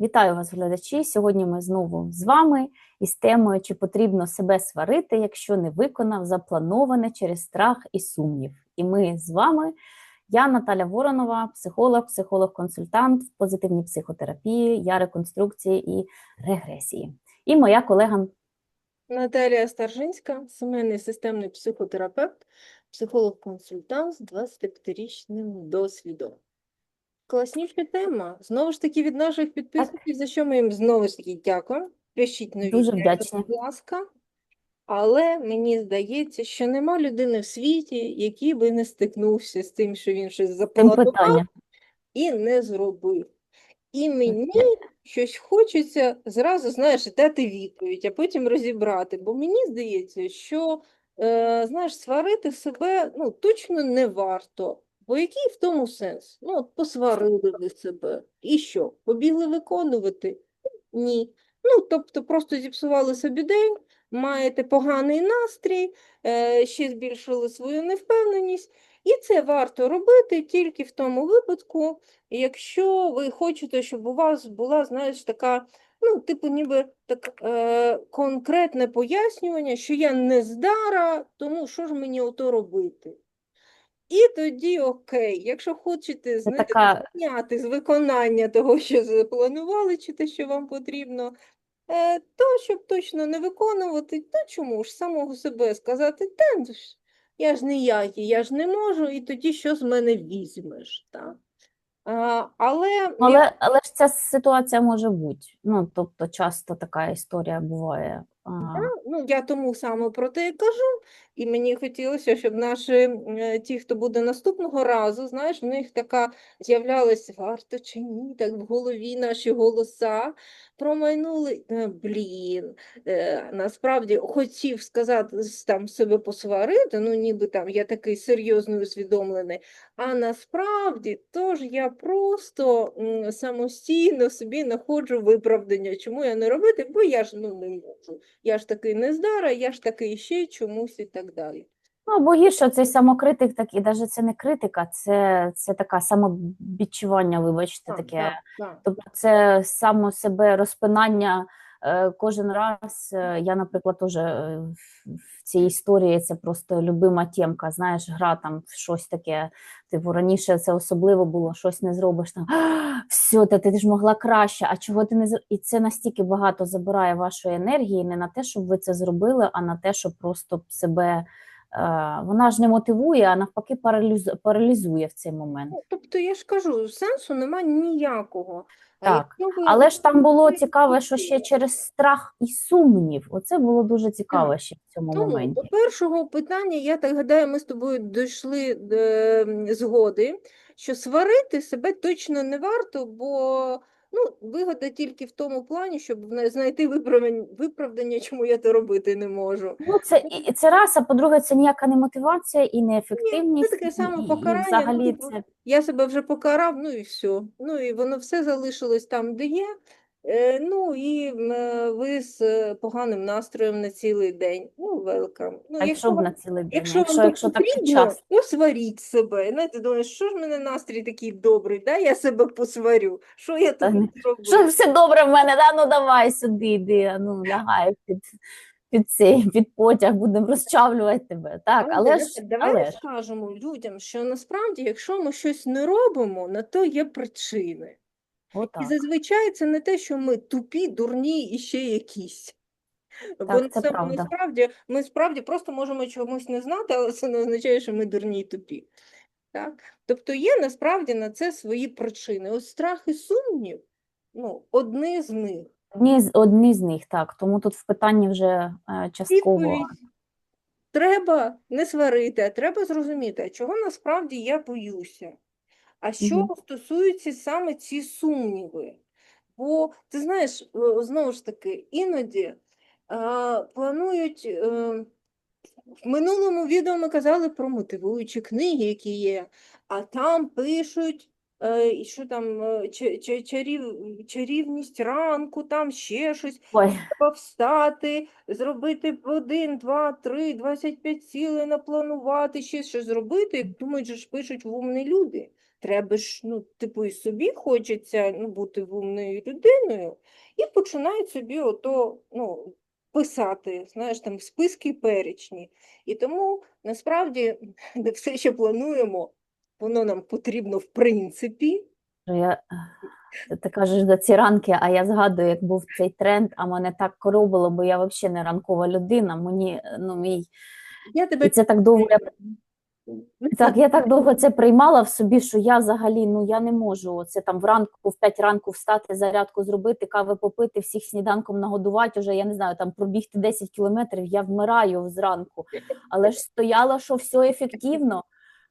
Вітаю вас, глядачі. Сьогодні ми знову з вами із темою, чи потрібно себе сварити, якщо не виконав заплановане через страх і сумнів. І ми з вами, я Наталя Воронова, психолог, психолог-консультант в позитивній психотерапії, я реконструкції і регресії. І моя колега Наталія Старжинська, сімейний системний психотерапевт, психолог-консультант з 25-річним досвідом. Класніша тема. Знову ж таки, від наших підписників, за що ми їм знову ж таки дякуємо. Пишіть нові Дуже теми, вдячна. будь ласка. Але мені здається, що нема людини в світі, який би не стикнувся з тим, що він щось запланував питання. і не зробив. І мені щось хочеться зразу, знаєш, дати відповідь, а потім розібрати. Бо мені здається, що, е, знаєш, сварити себе ну, точно не варто. Бо який в тому сенс? Ну, от посварили ви себе. І що? Побігли виконувати? Ні. Ну, тобто просто зіпсували собі день, маєте поганий настрій, е, ще збільшили свою невпевненість. І це варто робити тільки в тому випадку, якщо ви хочете, щоб у вас була, знаєш, така, ну, типу, ніби так е, конкретне пояснювання, що я не здара, тому що ж мені ото робити? І тоді окей, якщо хочете знаєте, така- зняти з виконання того, що запланували, чи те, що вам потрібно, е, то щоб точно не виконувати, то чому ж самого себе сказати, та ну ж, я ж ніякий, я ж не можу, і тоді що з мене візьмеш? Так? А, але Але, але ж ця ситуація може бути. Ну, тобто, часто така історія буває. А, Ну, я тому саме про те і кажу, і мені хотілося, щоб наші е, ті, хто буде наступного разу, знаєш, в них така з'являлась варто чи ні, так в голові наші голоса промайнули. Е, Блін, е, насправді хотів сказати там себе посварити, ну ніби там я такий серйозний усвідомлений. А насправді тож я просто самостійно собі знаходжу виправдання, чому я не робити, бо я ж ну не можу. Я ж такий нездара, я ж такий ще чомусь і так далі. Ну, або гірше, цей самокритик, так, і навіть це не критика, це, це така самобічування, вибачте, таке. так. Тобто це само себе розпинання кожен раз. Е, Я, наприклад, теж е, в- цій історії це просто любима тємка, знаєш, гра там щось таке. Типу, раніше це особливо було, щось не зробиш там. Все, та ти ж могла краще, а чого ти не зр-» І це настільки багато забирає вашої енергії, не на те, щоб ви це зробили, а на те, щоб просто себе. е, Вона ж не мотивує, а навпаки паралізу- паралізує в цей момент. Ну, тобто я ж кажу, сенсу нема ніякого. Так, Але ж там було цікаве, що ще через страх і сумнів. Оце було дуже цікаве ще в цьому Тому моменті. до першого питання, я так гадаю, ми з тобою дійшли до згоди, що сварити себе точно не варто, бо ну, вигода тільки в тому плані, щоб знайти виправдання, чому я це робити не можу. Ну, це, і- це раз, а по-друге, це ніяка не мотивація і не ефективність. таке саме і покарання, ну, взагалі типу, це Я себе вже покарав, ну і все. Ну і воно все залишилось там, де є. Е, ну і е, ви з е, поганим настроєм на цілий день. Ну, welcome. Ну, а якщо вам на цілий день, Якщо якщо, вам якщо так часто. то сваріть себе. Знаєте, думаєш, що ж в мене настрій такий добрий, да? я себе посварю. Що я тут зроблю? Що все добре в мене, да? ну давай сюди, йди, ну лягай під, під цей під потяг, будемо розчавлювати тебе. Так, Але але ж, давай але скажемо людям, що насправді, якщо ми щось не робимо, на то є причини. І зазвичай це не те, що ми тупі, дурні і ще якісь. Бо Так, це насам- правда. насправді ми справді просто можемо чомусь не знати, але це не означає, що ми дурні і тупі. Так? Тобто є насправді на це свої причини. Ось страх і сумнів, ну, одні з них. Одні з, одні з них, так. Тому тут в питанні вже е, частково. Відповідь треба не сварити, а треба зрозуміти, чого насправді я боюся. А що Мгм. стосується саме ці сумніви. Бо ти знаєш, е, знову ж таки, іноді а, планують. е, В минулому відео ми казали про мотивуючі книги, які є, а там пишуть, і що там ча- чарів, чарівність ранку, там ще щось. Ой, Треба встати, зробити один, два, три, 25 цілей напланувати, ще щось зробити. Як думають, же ж пишуть умні люди. треба ж, ну, типу, і собі хочеться ну, бути умною людиною, і починають собі ото, ну, писати, знаєш, там списки перечні. І тому насправді все, що плануємо, воно нам потрібно в принципі. Я, е, ти кажеш до ці ранки, а я згадую, як був цей тренд, а мене так коробило, бо я взагалі не ранкова людина. Мені, е, ну, мій... Я тебе І це так довго Ну, Так, я так довго це приймала в собі, що я взагалі ну я не можу це там вранку, в 5 ранку встати, зарядку зробити, кави попити, всіх сніданком нагодувати. Уже я не знаю, там пробігти 10 кілометрів. Я вмираю зранку. Але ж стояло, що все ефективно.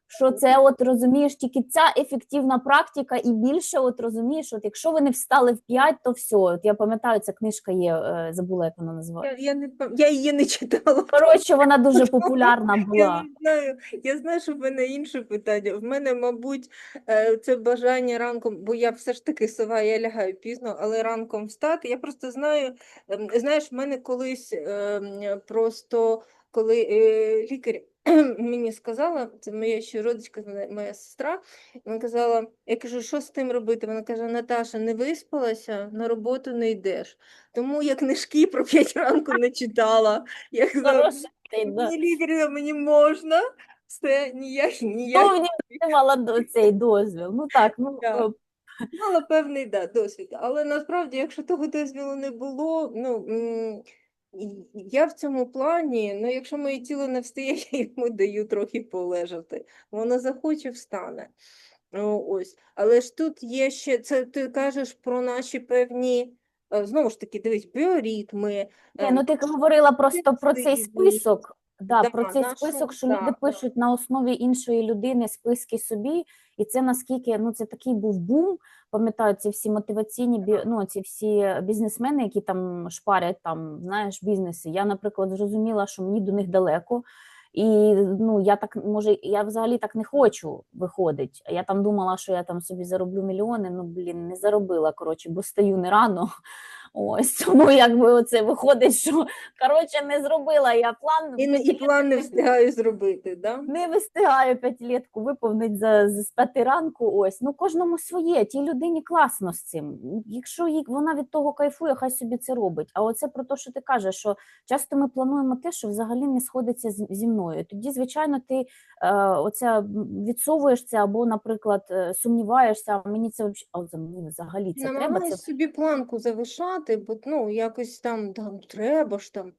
Що це, от розумієш, тільки ця ефективна практика, і більше, от розумієш, от якщо ви не встали в 5, то все. От я пам'ятаю, ця книжка є, е, забула, як вона називається. Я, я, не, я її не читала. Коротше, вона дуже популярна Я була. не знаю, я знаю, що в мене інше питання. В мене, мабуть, е, це бажання ранком, бо я все ж таки сова, я лягаю пізно, але ранком встати. Я просто знаю, ем, знаєш, в мене колись ем, просто коли е, лікар мені сказала, це моя ще родичка, моя- сестра, вона казала, я кажу, що з тим робити? Вона каже, Наташа, не виспалася, на роботу не йдеш. Тому я книжки про п'ять ранку не читала. Я казала. Мені мені можна, все, ніяк, ніяк. Ну, мені мала цей дозвіл. Ну так, ну Да. е, Мала певний да, досвід. Але насправді, якщо того дозвілу не було, ну я в цьому плані, ну якщо моє тіло не встає, я йому даю трохи полежати. Воно захоче, встане. О, Ось. Але ж тут є ще, це ти кажеш про наші певні, е, знову ж таки, дивись, біоритми. Ні, ем, ну ти говорила просто про цей список. Да, Да, про цей нашу- список, що да, люди да. пишуть на основі іншої людини списки собі, і це наскільки ну це такий був бум. Пам'ятаю, ці всі мотиваційні бі, ну, ці всі бізнесмени, які там шпарять там, знаєш, бізнеси. Я, наприклад, зрозуміла, що мені до них далеко. І ну я так може, я взагалі так не хочу виходить. Я там думала, що я там собі зароблю мільйони. Ну блін, не заробила. Коротше, бо стаю не рано. Ось тому якби оце виходить, що коротше не зробила я план. І, не- і план не встигаю зробити, да? Не вистигаю п'ятилітку виповнить за, за з п'яти ранку. Ось ну кожному своє. Тій людині класно з цим. Якщо їй вона від того кайфує, хай собі це робить. А оце про те, що ти кажеш, що часто ми плануємо те, що взагалі не сходиться з- зі мною. Тоді, звичайно, ти е, оце відсовуєшся або, наприклад, е, сумніваєшся. А мені це взагалі, це треба. Це собі планку завишати, бо ну, якось там, там треба ж там.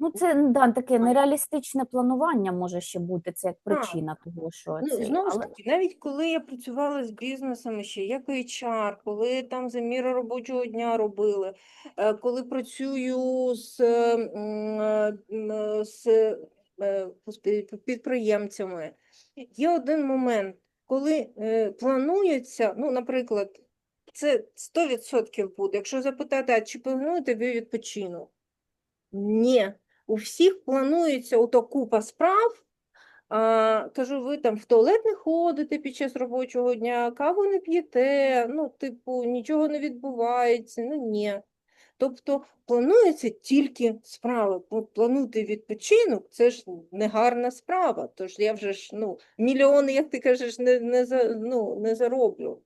ну це да, таке нереалістичне планування може ще бути. Це як причина того, що Ну, це знову ж але... таки, навіть коли я працювала з бізнесами ще як HR, коли там заміри робочого дня робили, е, коли працюю з, е, м, е, м, е, з е, господи, підприємцями, є один момент, коли е, планується, ну, наприклад, це 100% буде. Якщо запитати, а чи плануєте ви відпочинок? Ні. У всіх планується ото купа справ. А, кажу, ви там в туалет не ходите під час робочого дня, каву не п'єте, ну, типу, нічого не відбувається, ну ні. Тобто планується тільки справи. Пл- Планувати відпочинок це ж не гарна справа. Тож я вже ж ну, мільйони, як ти кажеш, не, не, за, ну, не зароблю.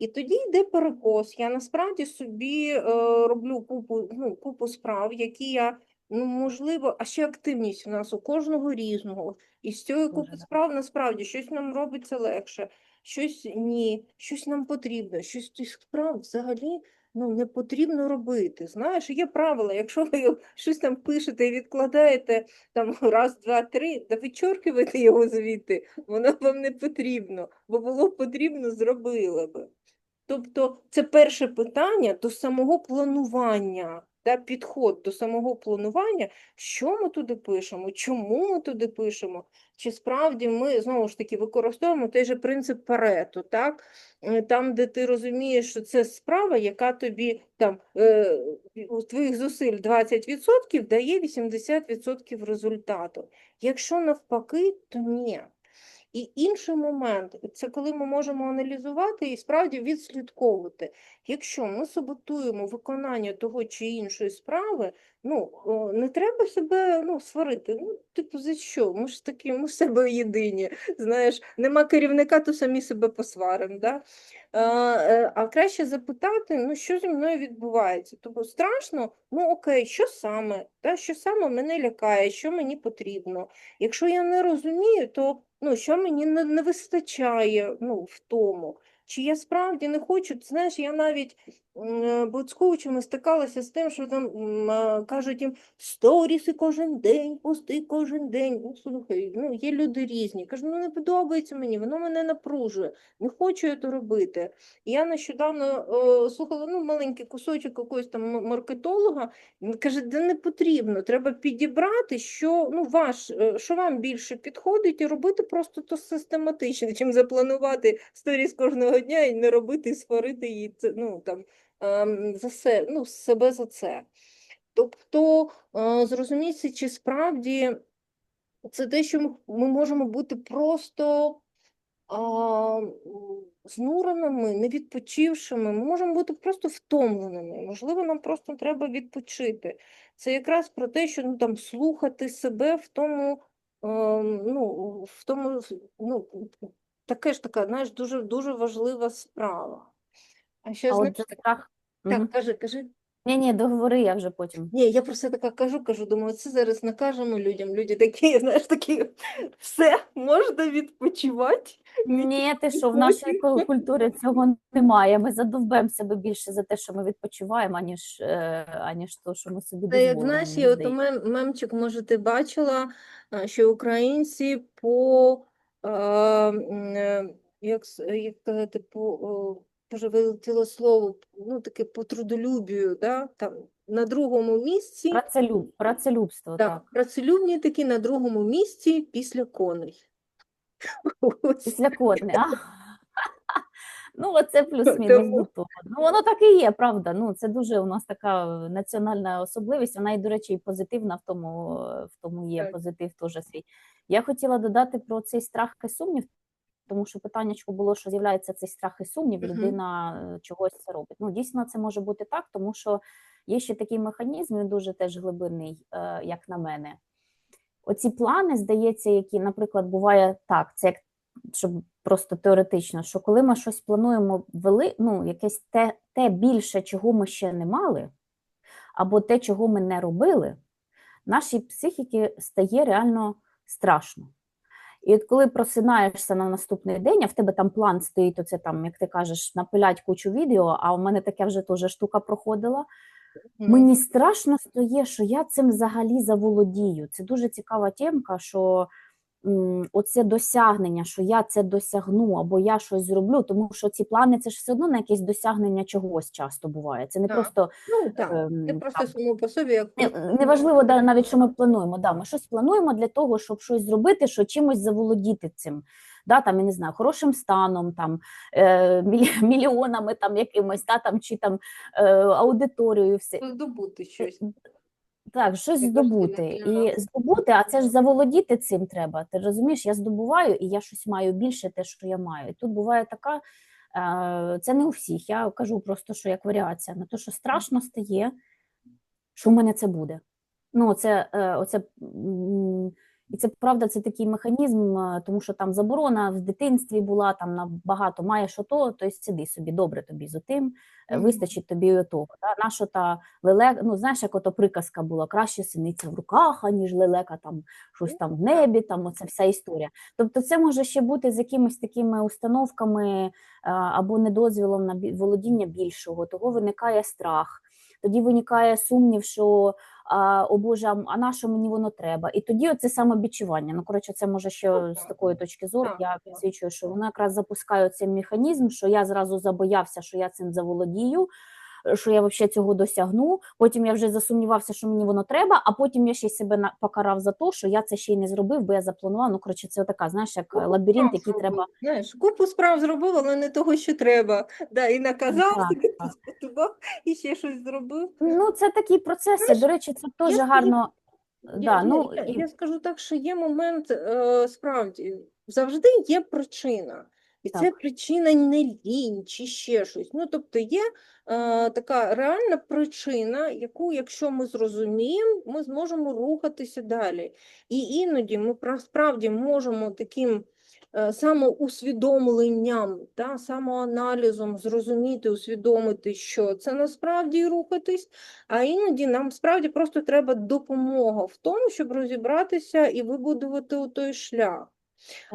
І тоді йде перекос. Я насправді собі е, роблю купу, ну, купу справ, які я, ну, можливо, а ще активність у нас у кожного різного. І з цієї купи справ насправді щось нам робиться легше, щось ні, щось нам потрібно, щось з справ взагалі ну, не потрібно робити. Знаєш, є правила, якщо ви щось там пишете і відкладаєте там раз, два, три, да вичоркивайте його звідти, воно вам не потрібно, бо було потрібно, зробили би. Тобто це перше питання до самого планування, та, підход до самого планування, що ми туди пишемо, чому ми туди пишемо, чи справді ми знову ж таки використовуємо той же принцип Парето, так? Е, Там, де ти розумієш, що це справа, яка тобі там е, у твоїх зусиль 20% дає 80% результату. Якщо навпаки, то ні. І інший момент це коли ми можемо аналізувати і справді відслідковувати. Якщо ми саботуємо виконання того чи іншої справи, ну не треба себе ну, сварити. Ну, типу, за що? Ми ж такі, ми в себе єдині. Знаєш, нема керівника, то самі себе посваримо. Да? Е, А краще запитати, ну що зі мною відбувається. Тобто страшно, ну окей, що саме? Та, що саме мене лякає, що мені потрібно. Якщо я не розумію, то ну, що мені не, не вистачає ну, в тому. Чи я справді не хочу, Ти знаєш, я навіть бо з стикалася з тим, що там а, кажуть їм сторіси кожен день, пости кожен день. Ну, слухай, ну, є люди різні. Кажу, ну не подобається мені, воно мене напружує, не хочу я то робити. Я нещодавно е, слухала ну, маленький кусочок якогось там маркетолога. Він каже, де не потрібно, треба підібрати, що, ну, ваш, е, що вам більше підходить, і робити просто то систематично, чим запланувати сторіс кожного дня і не робити, і сварити її це, ну, там, за се, ну, себе за це. Тобто, е, зрозуміти, чи справді це те, що ми, можемо бути просто а, знуреними, не відпочившими, ми можемо бути просто втомленими. Можливо, нам просто треба відпочити. Це якраз про те, що ну, там, слухати себе в тому, ем, ну, в тому, ну, таке ж така, знаєш, дуже, дуже важлива справа. А ще, А знаєш, от страх. так, Мгм. кажи, кажи. Ні, ні, договори я вже потім. Ні, я просто така кажу, кажу, думаю, це зараз накажемо людям. Люди такі, знаєш, такі, все, можна відпочивати. Ні, ти що, в нашій ку- культурі цього немає. Ми задовбемо себе більше за те, що ми відпочиваємо, аніж, е, аніж то, що ми собі Це як дозволимо. знаєш, мені є ото здається. мем, мемчик, може, ти бачила, що українці по, м, е, як, с- як сказати, по, о, боже, вилетіло слово, ну, таке по трудолюбію, да? там, на другому місці, Працелюб, працелюбство, так, так. працелюбні такі на другому місці після коней. Після коней. А? Ну, оце плюс-мінус до того. Ну, воно так і є, правда. Ну, це дуже у нас така національна особливість. Вона і, до речі, і позитивна в тому, в тому є Так. позитив теж свій. Я хотіла додати про цей страх і сумнів, тому що питаннячко було, що з'являється цей страх і сумнів, людина е, чогось це робить. Ну, дійсно, це може бути так, тому що є ще такий механізм, він дуже теж глибинний, е, як на мене. Оці плани, здається, які, наприклад, буває так, це як щоб просто теоретично, що коли ми щось плануємо вели, ну, якесь те, те більше, чого ми ще не мали, або те, чого ми не робили, нашій психіки стає реально страшно. І от коли просинаєшся на наступний день, а в тебе там план стоїть, оце там, як ти кажеш, напилять кучу відео, а у мене таке вже теж штука проходила. Мгм. Мені страшно стає, що я цим взагалі заволодію. Це дуже цікава тімка. що оце досягнення, що я це досягну або я щось зроблю, тому що ці плани це ж все одно на якесь досягнення чогось часто буває. Це не Так. просто Ну, так, ем, це просто само по собі, як не- неважливо да, навіть, що ми плануємо. Да, ми щось плануємо для того, щоб щось зробити, що чимось заволодіти цим. Да, там, я не знаю, хорошим станом, там, е, мільйонами там, якимось, да, там, чи там, е, аудиторією. Все. здобути щось. Так, щось здобути. І здобути, а це ж заволодіти цим треба. Ти розумієш, я здобуваю і я щось маю більше те, що я маю. І тут буває така, е, це не у всіх. Я кажу просто, що як варіація на те, що страшно стає, що в мене це буде. Ну, це, е, оце, м, і це правда, це такий механізм, е, тому що там заборона в дитинстві була, там на багато маєш ото, то сиди собі, добре тобі з отим, е, вистачить тобі і того. Да? Нащо та лелека, ну знаєш, як ото приказка була, краще синиця в руках, аніж лелека там щось там в небі, там оця вся історія. Тобто це може ще бути з якимись такими установками е, або недозвілом на володіння більшого, того виникає страх. Тоді виникає сумнів, що а, о Боже, а- на що мені воно треба? І тоді оце самобічування. Ну, коротше, це може ще з такої точки зору. Я підсвічую, що воно якраз запускає цей механізм, що я зразу забоявся, що я цим заволодію, що я взагалі цього досягну. Потім я вже засумнівався, що мені воно треба, а потім я ще й себе покарав за те, що я це ще й не зробив, бо я запланував. Ну, коротше, це така, знаєш, як Купу лабіринт, який треба. Знаєш, купу справ зробив, але не того, що треба. Да, і наказав, Так, так. і ще щось зробив. Ну, це такі процеси. Знаєш, До речі, це теж гарно. Я, Да, я, ну, я, і- я скажу так, що є момент е, справді. завжди є причина. І це причина не лінь чи ще щось. Ну, тобто є е, така реальна причина, яку, якщо ми зрозуміємо, ми зможемо рухатися далі. І іноді ми справді можемо таким е, самоусвідомленням, та, самоаналізом зрозуміти, усвідомити, що це насправді рухатись, а іноді нам справді просто треба допомога в тому, щоб розібратися і вибудувати той шлях.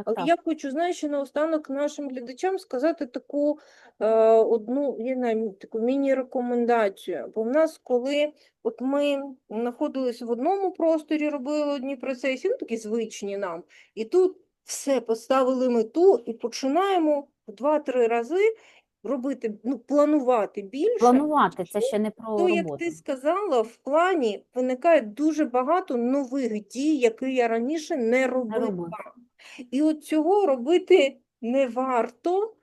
Але я хочу, знаєш, наостанок нашим глядачам сказати таку е, одну я знаю, таку міні-рекомендацію. Бо в нас, коли от ми знаходилися в одному просторі, робили одні процеси, ну такі звичні нам, і тут все поставили мету і починаємо в два-три рази робити, ну, планувати більше. Планувати це ще не про То, як ти сказала, в плані виникає дуже багато нових дій, які я раніше не робила. робила. І от цього робити не варто,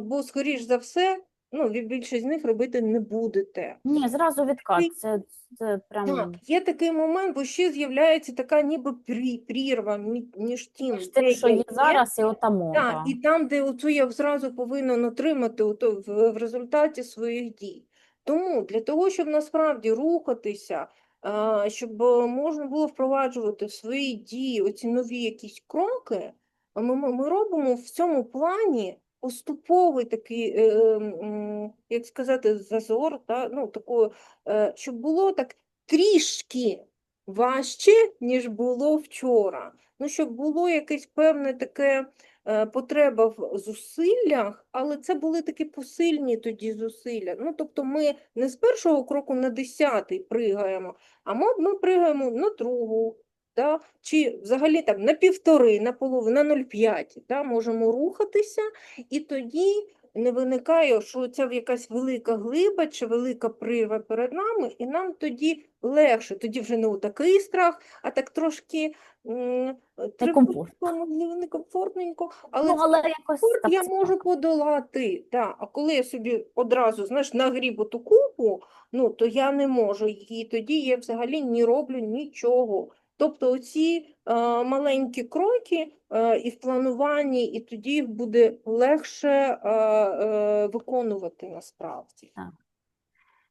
бо, скоріш за все, ну, ви більшість з них робити не будете. Ні, зразу відкат. Ти- Це, це прям Так, є такий момент, бо ще з'являється така ніби прі- прірва мі- між тим, між тим, що є зараз, і отамо. так, і там, де оцю я зразу повинен отримати ото в, результаті своїх дій. Тому для того, щоб насправді рухатися, щоб можна було впроваджувати в свої дії оці нові якісь кроки, ми, ми, робимо в цьому плані поступовий такий, е, як сказати, зазор, та, ну, такою, е, щоб було так трішки важче, ніж було вчора. Ну, щоб було якесь певне таке потреба в зусиллях, але це були такі посильні тоді зусилля. Ну, тобто ми не з першого кроку на десятий пригаємо, а ми, ми пригаємо на другу, да? чи взагалі там на півтори, на половину, на 0,5, да? можемо рухатися, і тоді не виникає, що це якась велика глиба чи велика прірва перед нами, і нам тоді легше, тоді вже не у такий страх, а так трошки м, Некомфортно. некомфортненько, але Ну, але якось комфорт так я це можу так. подолати. Да. А коли я собі одразу знаєш, нагрібу ту купу, ну, то я не можу, і тоді я взагалі не роблю нічого. Тобто оці е, маленькі кроки е, і в плануванні, і тоді їх буде легше е, виконувати насправді.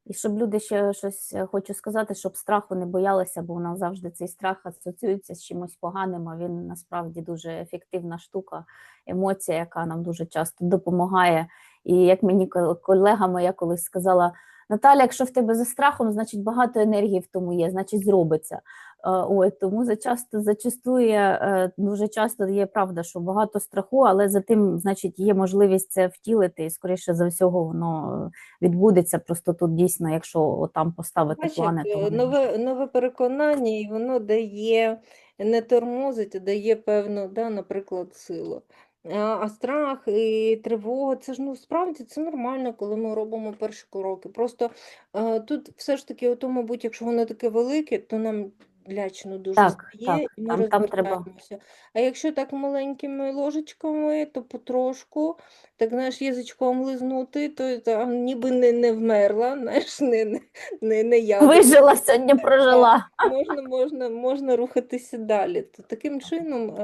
І щоб люди ще щось хочу сказати, щоб страху не боялися, бо у нас завжди цей страх асоціюється з чимось поганим, а він насправді дуже ефективна штука, емоція, яка нам дуже часто допомагає. І як мені колега моя колись сказала: Наталя, якщо в тебе за страхом, значить багато енергії в тому є, значить зробиться. Е, Ой, тому зачасто зачастує е, дуже часто є правда, що багато страху, але за тим, значить, є можливість це втілити, і скоріше за всього воно е, відбудеться. Просто тут дійсно, якщо там поставити Бачиш, плани, то воно нове, нове переконання, і воно дає, не тормозить, а дає певну, да, наприклад, силу. А, страх і тривога, це ж ну справді це нормально, коли ми робимо перші кроки. Просто тут все ж таки, ото, мабуть, якщо воно таке велике, то нам лячно дуже Так, стає, так, і ми там- там треба-. А якщо так маленькими ложечками, то потрошку, так знаєш, язичком лизнути, то та, ніби не, не вмерла, знаєш, не, не, не, не я. вижила сьогодні, прожила. Можна, можна, можна рухатися далі. То таким чином е,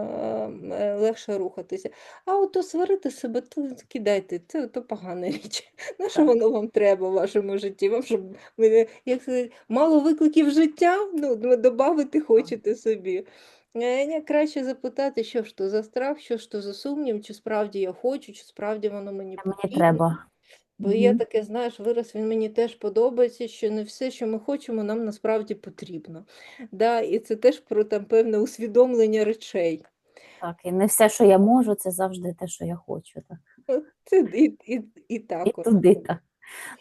е, легше рухатися. А ото сварити себе, то кидайте, це то погана річ. На що Так. воно вам треба в вашому житті? Вам щоб ви, як сказати, мало викликів життя, ну, додати хочете собі. Е, Краще запитати, що ж то за страх, що ж то за сумнів, чи справді я хочу, чи справді воно мені Мені потрібно. треба. Бо є Мгм. таке, знаєш, вираз, він мені теж подобається, що не все, що ми хочемо, нам насправді потрібно. Да, і це теж про там певне усвідомлення речей. Так, і не все, що я можу, це завжди те, що я хочу. Так. Це і, і, і так. І туди так.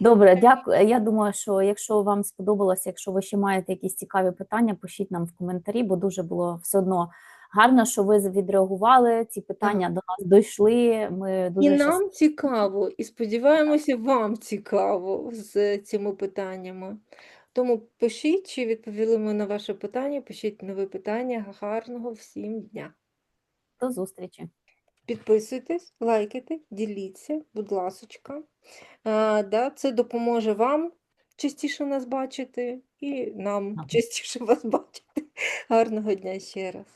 Добре, дякую. Я думаю, що якщо вам сподобалося, якщо ви ще маєте якісь цікаві питання, пишіть нам в коментарі, бо дуже було все одно гарно, що ви відреагували. Ці питання до нас дійшли. Ми І дуже щас- нам цікаво, і сподіваємося, вам цікаво з цими питаннями. Тому пишіть, чи відповіли ми на ваше питання, пишіть нове питання. Гарного всім дня. до зустрічі. Підписуйтесь, лайкайте, діліться, будь ласочка. А, да, це допоможе вам частіше нас бачити і нам частіше вас бачити. Гарного дня ще раз.